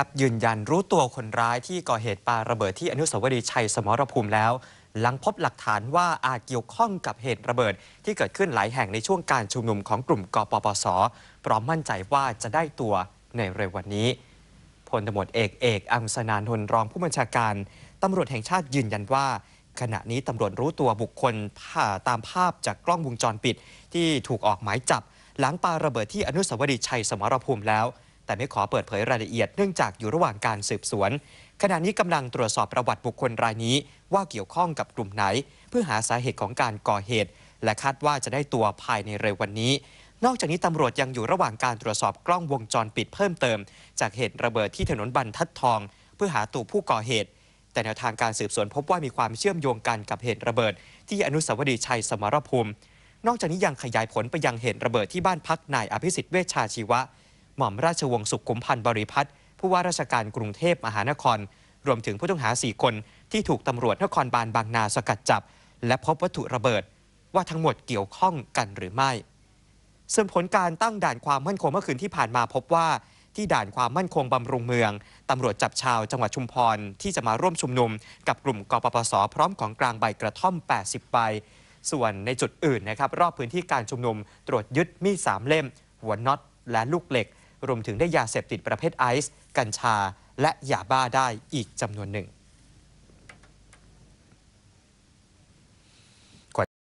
ครับยืนยันรู้ตัวคนร้ายที่ก่อเหตุปาระเบิดที่อนุสาวรีย์ชัยสมรภูมิแล้ว หลังพบหลักฐานว่าอาจเกี่ยวข้องกับเหตุระเบิด ที่เกิดขึ้นหลายแห่งในช่วงการชุมนุมของกลุ่มกปปส พร้อมมั่นใจว่าจะได้ตัวในเร็ววันนี้พลตำรวจเอกเอกอังสนานนท์รองผู้บัญชาการตำรวจแห่งชาติยืนยันว่า ขณะนี้ตำรวจรู้ตัวบุคคลผ่าตามภาพจากกล้องวงจรปิด ที่ถูกออกหมายจับ หลังปาระเบิดที่อนุสาวรีย์ชัยสมรภูมิแล้ว แต่ไม่ขอเปิดเผยรายละเอียดเนื่องจากอยู่ระหว่างการสืบสวน ขณะนี้กำลังตรวจสอบประวัติบุคคลรายนี้ ว่าเกี่ยวข้องกับกลุ่มไหน เพื่อหาสาเหตุของการก่อเหตุ และคาดว่าจะได้ตัวภายในเร็ววันนี้ นอกจากนี้ตำรวจยังอยู่ระหว่างการตรวจสอบกล้องวงจรปิดเพิ่มเติม จากเหตุระเบิดที่ถนนบรรทัดทอง เพื่อหาตัวผู้ก่อเหตุแต่แนวทางการสืบสวนพบว่ามีความเชื่อมโยงกันกับเหตุระเบิด ที่อนุสาวรีย์ชัยสมรภูมิ นอกจากนี้ยังขยายผลไปยังเหตุระเบิดที่บ้านพักนายอภิสิทธิ์เวชชาชีวะ หม่อมราชวงศ์สุขุมพันธ์บริพัตรผู้ว่าราชการกรุงเทพมหานคร รวมถึงผู้ต้องหา 4 คนที่ถูกตำรวจนครบาลบางนาสกัดจับ และพบวัตถุระเบิดว่าทั้งหมดเกี่ยวข้องกันหรือไม่ ส่วนผลการตั้งด่านความมั่นคงเมื่อคืนที่ผ่านมาพบว่าที่ด่านความมั่นคงบำรุงเมือง ตำรวจจับชาวจังหวัดชุมพร ที่จะมาร่วมชุมนุม กับกลุ่มกปปส พร้อมของกลางใบกระท่อม 80 ใบ ส่วนในจุดอื่นนะครับ รอบพื้นที่การชุมนุม ตรวจยึดมีดสามเล่ม หัวน็อตและลูกเหล็ก รวมถึงได้ยาเสพติดประเภทไอซ์กัญชา และยาบ้าได้อีกจำนวนหนึ่ง